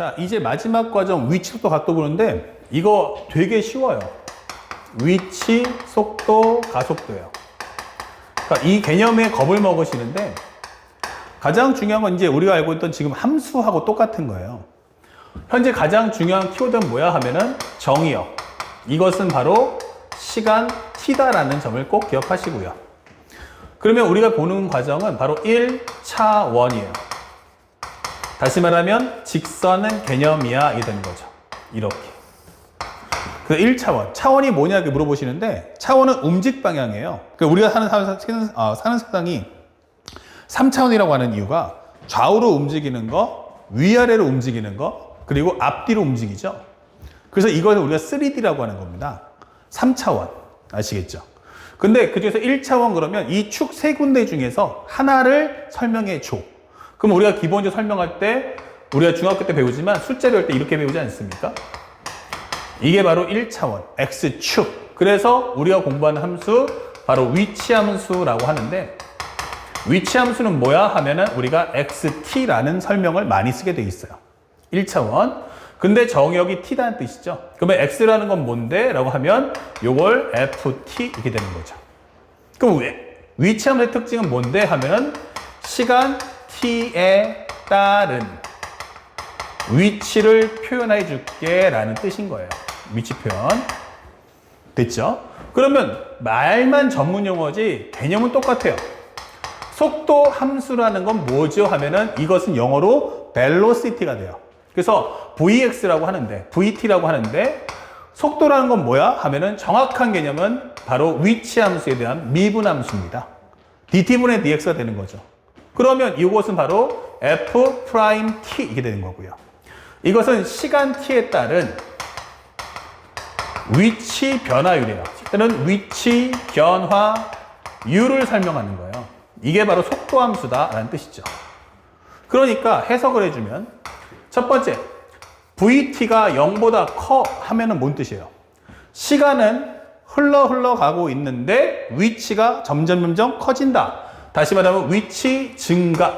자, 이제 마지막 과정 위치 속도 각도 보는데 이거 되게 쉬워요. 위치, 속도, 가속도예요. 그러니까 이 개념에 겁을 먹으시는데 가장 중요한 건 이제 우리가 알고 있던 지금 함수하고 똑같은 거예요. 현재 가장 중요한 키워드는 뭐야 하면은 정의역. 이것은 바로 시간 t다라는 점을 꼭 기억하시고요. 그러면 우리가 보는 과정은 바로 1차원이에요. 다시 말하면 직선은 개념이야 이게 되는 거죠. 이렇게. 그 1차원. 차원이 뭐냐 이렇게 물어보시는데 차원은 움직 방향이에요. 그러니까 우리가 사는, 사는, 아, 사는 세상이 3차원이라고 하는 이유가 좌우로 움직이는 거, 위아래로 움직이는 거, 그리고 앞뒤로 움직이죠. 그래서 이것을 우리가 3D라고 하는 겁니다. 3차원. 아시겠죠? 근데 그 중에서 1차원 그러면 이 축 세 군데 중에서 하나를 설명해 줘. 그럼 우리가 기본적으로 설명할 때 우리가 중학교 때 배우지만 숫자를 할 때 이렇게 배우지 않습니까? 이게 바로 1차원, X축. 그래서 우리가 공부하는 함수, 바로 위치 함수라고 하는데, 위치 함수는 뭐야 하면은 우리가 XT라는 설명을 많이 쓰게 돼 있어요. 1차원. 근데 정역이 T라는 뜻이죠. 그러면 X라는 건 뭔데? 라고 하면 요걸 FT 이렇게 되는 거죠. 그럼 왜? 위치 함수의 특징은 뭔데? 하면은 시간 T에 따른 위치를 표현해 줄게 라는 뜻인 거예요. 위치 표현. 됐죠? 그러면 말만 전문 용어지 개념은 똑같아요. 속도 함수라는 건 뭐죠? 하면은 이것은 영어로 velocity가 돼요. 그래서 VX라고 하는데, VT라고 하는데, 속도라는 건 뭐야? 하면은 정확한 개념은 바로 위치 함수에 대한 미분 함수입니다. dt분의 dx가 되는 거죠. 그러면 이것은 바로 f 프라임 t 이게 되는 거고요. 이것은 시간 t에 따른 위치 변화율이에요. 또는 위치 변화율을 설명하는 거예요. 이게 바로 속도 함수다라는 뜻이죠. 그러니까 해석을 해주면 첫 번째 VT가 0보다 커 하면은 뭔 뜻이에요? 시간은 흘러 흘러 가고 있는데 위치가 점점 점점 커진다. 다시 말하면 위치 증가.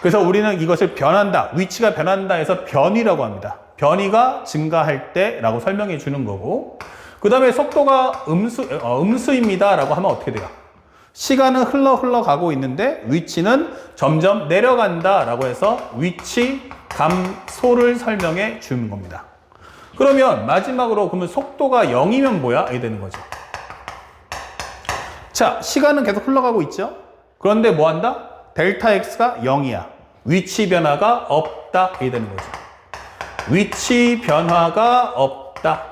그래서 우리는 이것을 변한다. 위치가 변한다 해서 변이라고 합니다. 변이가 증가할 때라고 설명해 주는 거고. 그 다음에 속도가 음수, 어, 음수입니다. 라고 하면 어떻게 돼요? 시간은 흘러 흘러 가고 있는데 위치는 점점 내려간다. 라고 해서 위치 감소를 설명해 주는 겁니다. 그러면 마지막으로 그러면 속도가 0이면 뭐야? 이게 되는 거죠. 자, 시간은 계속 흘러가고 있죠? 그런데 뭐 한다? 델타 X가 0이야. 위치 변화가 없다. 이게 되는 거죠. 위치 변화가 없다.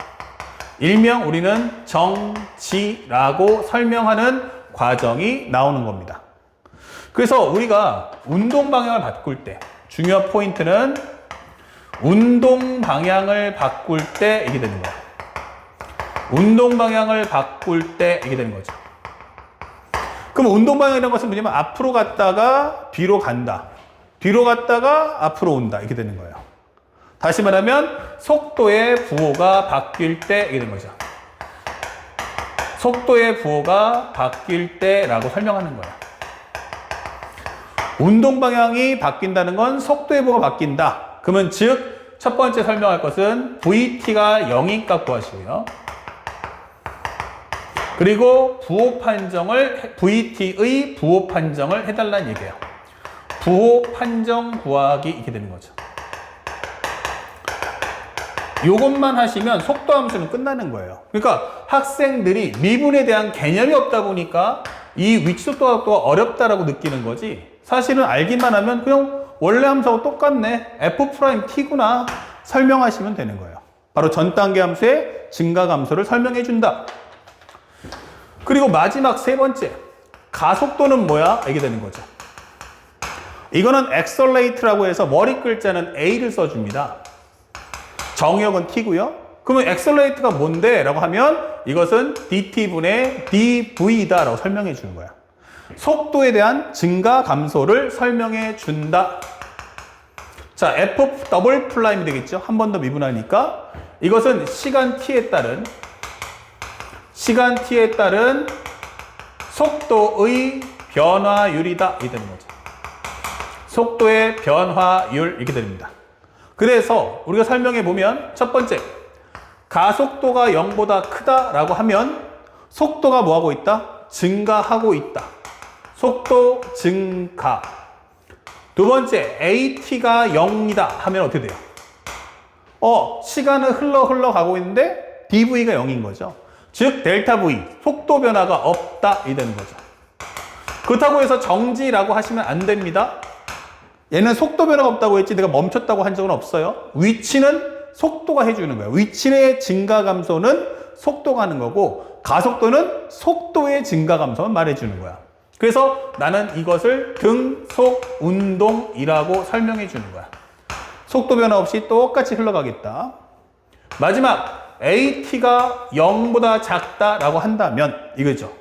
일명 우리는 정지라고 설명하는 과정이 나오는 겁니다. 그래서 우리가 운동 방향을 바꿀 때 중요한 포인트는 운동 방향을 바꿀 때 이게 되는 거야. 운동 방향을 바꿀 때 이게 되는 거죠. 그럼 운동 방향이라는 것은 뭐냐면 앞으로 갔다가 뒤로 간다. 뒤로 갔다가 앞으로 온다. 이렇게 되는 거예요. 다시 말하면 속도의 부호가 바뀔 때 이게 되는 거죠. 속도의 부호가 바뀔 때라고 설명하는 거예요. 운동 방향이 바뀐다는 건 속도의 부호가 바뀐다. 그러면 즉 첫 번째 설명할 것은 VT가 0이니까 구하시고요. 그리고 부호 판정을 VT의 부호 판정을 해달라는 얘기예요. 부호 판정 구하기 이렇게 되는 거죠. 요것만 하시면 속도 함수는 끝나는 거예요. 그러니까 학생들이 미분에 대한 개념이 없다 보니까 이 위치 속도 각도가 어렵다라고 느끼는 거지. 사실은 알기만 하면 그냥 원래 함수하고 똑같네. f 프라임 t구나. 설명하시면 되는 거예요. 바로 전 단계 함수의 증가 감소를 설명해 준다. 그리고 마지막 세 번째. 가속도는 뭐야? 이게 되는 거죠. 이거는 accelerate라고 해서 머리 글자는 a를 써줍니다. 정역은 t고요. 그러면 accelerate가 뭔데? 라고 하면 이것은 dt분의 dv다 라고 설명해 주는 거야. 속도에 대한 증가 감소를 설명해 준다. 자, f 더블 플라임이 되겠죠? 한 번 더 미분하니까 이것은 시간 t에 따른 시간 t에 따른 속도의 변화율이다 이 되는 거죠. 속도의 변화율 이렇게 됩니다. 그래서 우리가 설명해 보면 첫 번째 가속도가 0보다 크다라고 하면 속도가 뭐하고 있다? 증가하고 있다. 속도 증가. 두 번째 AT가 0이다 하면 어떻게 돼요? 어, 시간은 흘러 흘러 가고 있는데 dv가 0인 거죠. 즉 델타 v 속도 변화가 없다 이 되는 거죠. 그렇다고 해서 정지라고 하시면 안 됩니다. 얘는 속도 변화가 없다고 했지 내가 멈췄다고 한 적은 없어요. 위치는 속도가 해주는 거예요. 위치의 증가 감소는 속도가 하는 거고 가속도는 속도의 증가 감소는 말해주는 거야. 그래서 나는 이것을 등속 운동이라고 설명해 주는 거야. 속도 변화 없이 똑같이 흘러가겠다. 마지막 AT가 0보다 작다라고 한다면 이거죠.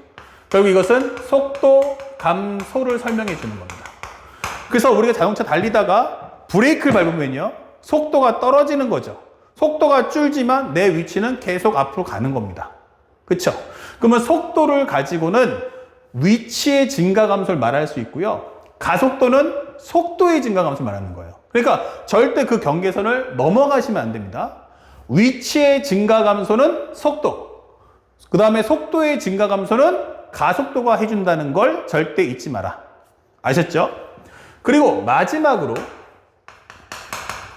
결국 이것은 속도 감소를 설명해 주는 겁니다. 그래서 우리가 자동차 달리다가 브레이크를 밟으면요. 속도가 떨어지는 거죠. 속도가 줄지만 내 위치는 계속 앞으로 가는 겁니다. 그렇죠? 그러면 속도를 가지고는 위치의 증가 감소를 말할 수 있고요. 가속도는 속도의 증가 감소를 말하는 거예요. 그러니까 절대 그 경계선을 넘어가시면 안 됩니다. 위치의 증가 감소는 속도. 그 다음에 속도의 증가 감소는 가속도가 해준다는 걸 절대 잊지 마라. 아셨죠? 그리고 마지막으로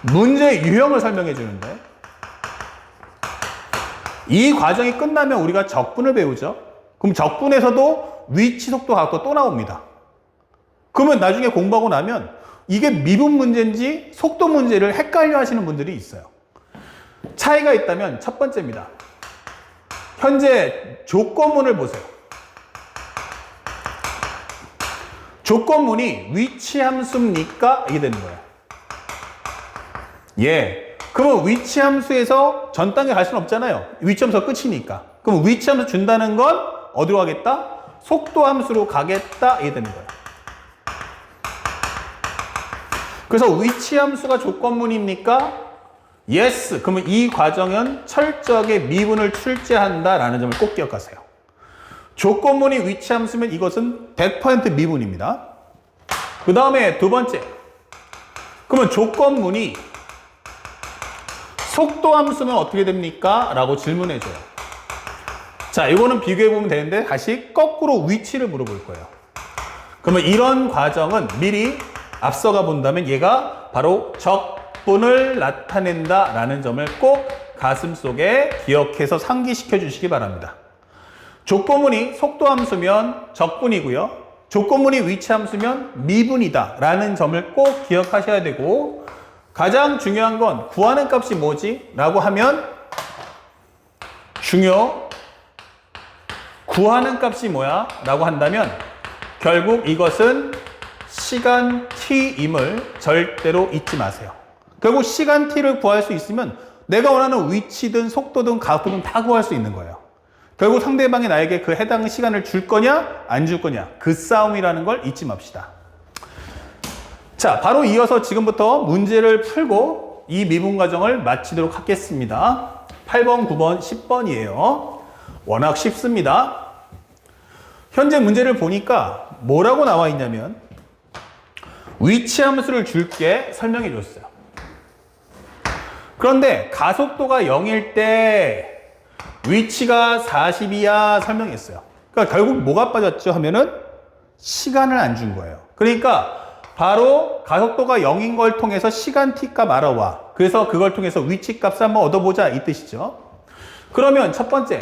문제 유형을 설명해 주는데 이 과정이 끝나면 우리가 적분을 배우죠. 그럼 적분에서도 위치 속도 가속도 또 나옵니다. 그러면 나중에 공부하고 나면 이게 미분 문제인지 속도 문제를 헷갈려 하시는 분들이 있어요. 차이가 있다면 첫 번째입니다. 현재 조건문을 보세요. 조건문이 위치 함수입니까? 이게 되는 거예요. 예. 그러면 위치 함수에서 전 단계 갈 수는 없잖아요. 위치 함수가 끝이니까. 그럼 위치 함수 준다는 건 어디로 가겠다? 속도 함수로 가겠다. 이게 되는 거예요. 그래서 위치 함수가 조건문입니까? Yes. 그러면 이 과정은 철저하게 미분을 출제한다라는 점을 꼭 기억하세요. 조건문이 위치 함수면 이것은 100% 미분입니다. 그 다음에 두 번째. 그러면 조건문이 속도 함수면 어떻게 됩니까? 라고 질문해 줘요. 자, 이거는 비교해 보면 되는데 다시 거꾸로 위치를 물어볼 거예요. 그러면 이런 과정은 미리 앞서가 본다면 얘가 바로 적 분을 나타낸다 라는 점을 꼭 가슴 속에 기억해서 상기시켜 주시기 바랍니다. 조건문이 속도 함수면 적분이고요. 조건문이 위치 함수면 미분이다 라는 점을 꼭 기억하셔야 되고 가장 중요한 건 구하는 값이 뭐지? 라고 하면 중요 구하는 값이 뭐야? 라고 한다면 결국 이것은 시간 t임을 절대로 잊지 마세요. 결국 시간 t를 구할 수 있으면 내가 원하는 위치든 속도든 가속도든 다 구할 수 있는 거예요. 결국 상대방이 나에게 그 해당 시간을 줄 거냐 안 줄 거냐 그 싸움이라는 걸 잊지 맙시다. 자, 바로 이어서 지금부터 문제를 풀고 이 미분 과정을 마치도록 하겠습니다. 8번, 9번, 10번이에요. 워낙 쉽습니다. 현재 문제를 보니까 뭐라고 나와 있냐면 위치 함수를 줄게 설명해 줬어요. 그런데 가속도가 0일 때 위치가 40이야 설명했어요. 그러니까 결국 뭐가 빠졌죠 하면은 시간을 안 준 거예요. 그러니까 바로 가속도가 0인 걸 통해서 시간 t값 알아와. 그래서 그걸 통해서 위치 값을 한번 얻어보자 이 뜻이죠. 그러면 첫 번째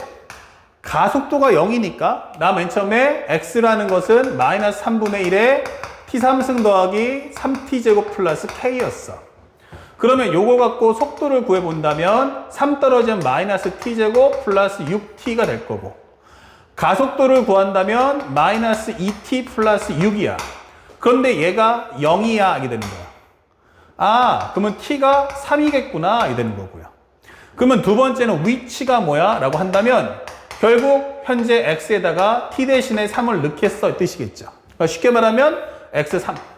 가속도가 0이니까 나 맨 처음에 x라는 것은 마이너스 3분의 1에 t3승 더하기 3t제곱 플러스 k였어. 그러면 요거 갖고 속도를 구해본다면 3 떨어지면 마이너스 t제곱 플러스 6t가 될 거고 가속도를 구한다면 마이너스 2t 플러스 6이야. 그런데 얘가 0이야 이게 되는 거야. 아 그러면 t가 3이겠구나 이게 되는 거고요. 그러면 두 번째는 위치가 뭐야? 라고 한다면 결국 현재 x에다가 t 대신에 3을 넣겠어 이 뜻이겠죠. 그러니까 쉽게 말하면 x3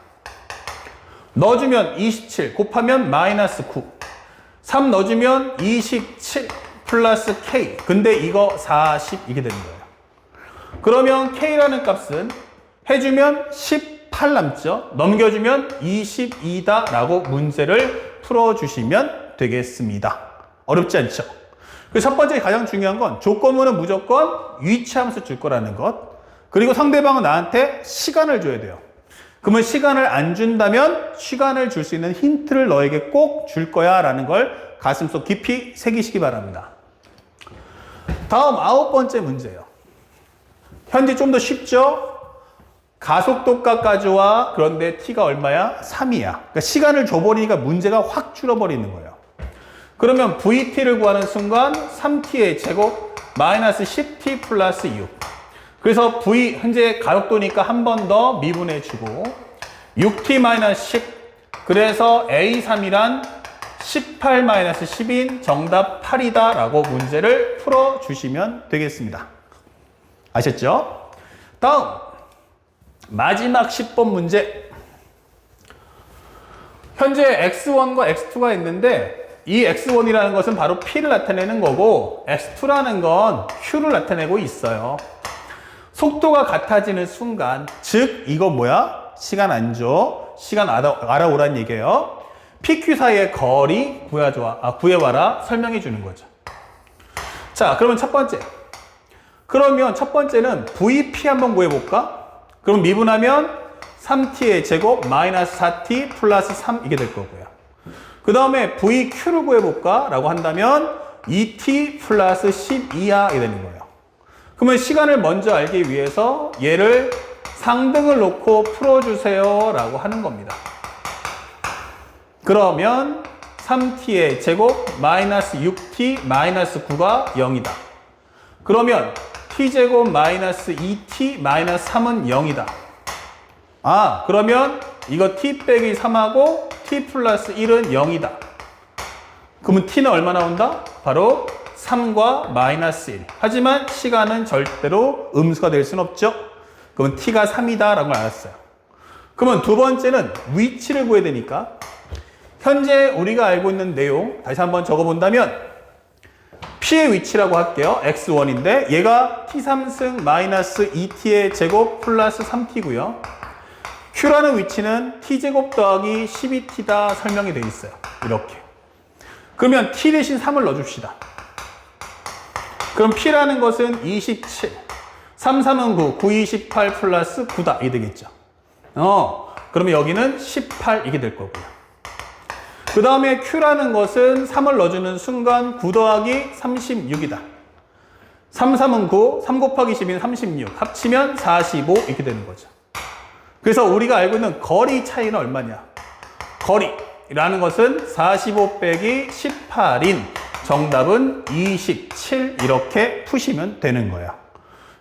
넣어주면 27 곱하면 마이너스 9 3 넣어주면 27 플러스 k 근데 이거 40 이게 되는 거예요. 그러면 k라는 값은 해주면 18 18 남죠? 넘겨주면 22다 라고 문제를 풀어주시면 되겠습니다. 어렵지 않죠? 그 첫 번째 가장 중요한 건 조건문은 무조건 위치하면서 줄 거라는 것. 그리고 상대방은 나한테 시간을 줘야 돼요. 그러면 시간을 안 준다면 시간을 줄 수 있는 힌트를 너에게 꼭 줄 거야 라는 걸 가슴속 깊이 새기시기 바랍니다. 다음 아홉 번째 문제예요. 현재 좀 더 쉽죠? 가속도값까지와 그런데 t가 얼마야? 3이야. 그러니까 시간을 줘버리니까 문제가 확 줄어버리는 거예요. 그러면 vt를 구하는 순간 3t의 제곱 마이너스 10t 플러스 6. 그래서 v 현재 가속도니까 한 번 더 미분해 주고 6t 마이너스 10. 그래서 a3이란 18 마이너스 10인 정답 8이다 라고 문제를 풀어 주시면 되겠습니다. 아셨죠? 다음 마지막 10번 문제. 현재 x1과 x2가 있는데 이 x1이라는 것은 바로 p를 나타내는 거고 x2라는 건 q를 나타내고 있어요. 속도가 같아지는 순간, 즉 이거 뭐야? 시간 안 줘. 시간 알아, 알아오란 얘기예요. PQ 사이의 거리 구해줘, 아, 구해와라 설명해 주는 거죠. 자, 그러면 첫 번째. 그러면 첫 번째는 VP 한번 구해볼까? 그럼 미분하면 3t의 제곱 마이너스 4t 플러스 3 이게 될 거고요. 그 다음에 VQ를 구해볼까? 라고 한다면 2t 플러스 12야 이게 되는 거예요. 그러면 시간을 먼저 알기 위해서 얘를 상등을 놓고 풀어주세요 라고 하는 겁니다. 그러면 3t의 제곱 마이너스 6t 마이너스 9가 0이다. 그러면 t제곱 마이너스 2t 마이너스 3은 0이다. 아, 그러면 이거 t 빼기 3하고 t 플러스 1은 0이다. 그러면 t는 얼마 나온다? 바로 3과 마이너스 1. 하지만 시간은 절대로 음수가 될 수는 없죠. 그러면 t가 3이다 라고 알았어요. 그러면 두 번째는 위치를 구해야 되니까 현재 우리가 알고 있는 내용 다시 한번 적어본다면 P의 위치라고 할게요. X1인데 얘가 T3승 마이너스 2T의 제곱 플러스 3T고요. Q라는 위치는 T제곱 더하기 12T다 설명이 되어 있어요. 이렇게. 그러면 T 대신 3을 넣어줍시다. 그럼 P라는 것은 27. 3, 3은 9, 9, 28 플러스 9다. 이게 되겠죠. 어, 그러면 여기는 18 이게 될 거고요. 그 다음에 Q라는 것은 3을 넣어주는 순간 9 더하기 36이다. 3, 3은 9, 3 곱하기 12는 36. 합치면 45 이렇게 되는 거죠. 그래서 우리가 알고 있는 거리 차이는 얼마냐? 거리라는 것은 45 빼기 18인 정답은 27 이렇게 푸시면 되는 거예요.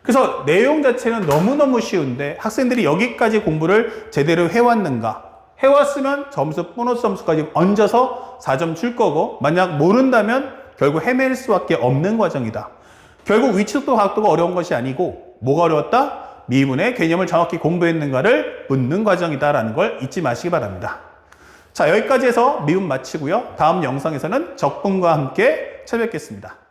그래서 내용 자체는 너무너무 쉬운데 학생들이 여기까지 공부를 제대로 해왔는가? 해왔으면 점수 보너스 점수까지 얹어서 4점 줄 거고 만약 모른다면 결국 헤맬 수밖에 없는 과정이다. 결국 위치도 각도가 어려운 것이 아니고 뭐가 어려웠다? 미분의 개념을 정확히 공부했는가를 묻는 과정이다라는 걸 잊지 마시기 바랍니다. 자 여기까지 해서 미분 마치고요. 다음 영상에서는 적분과 함께 찾아뵙겠습니다.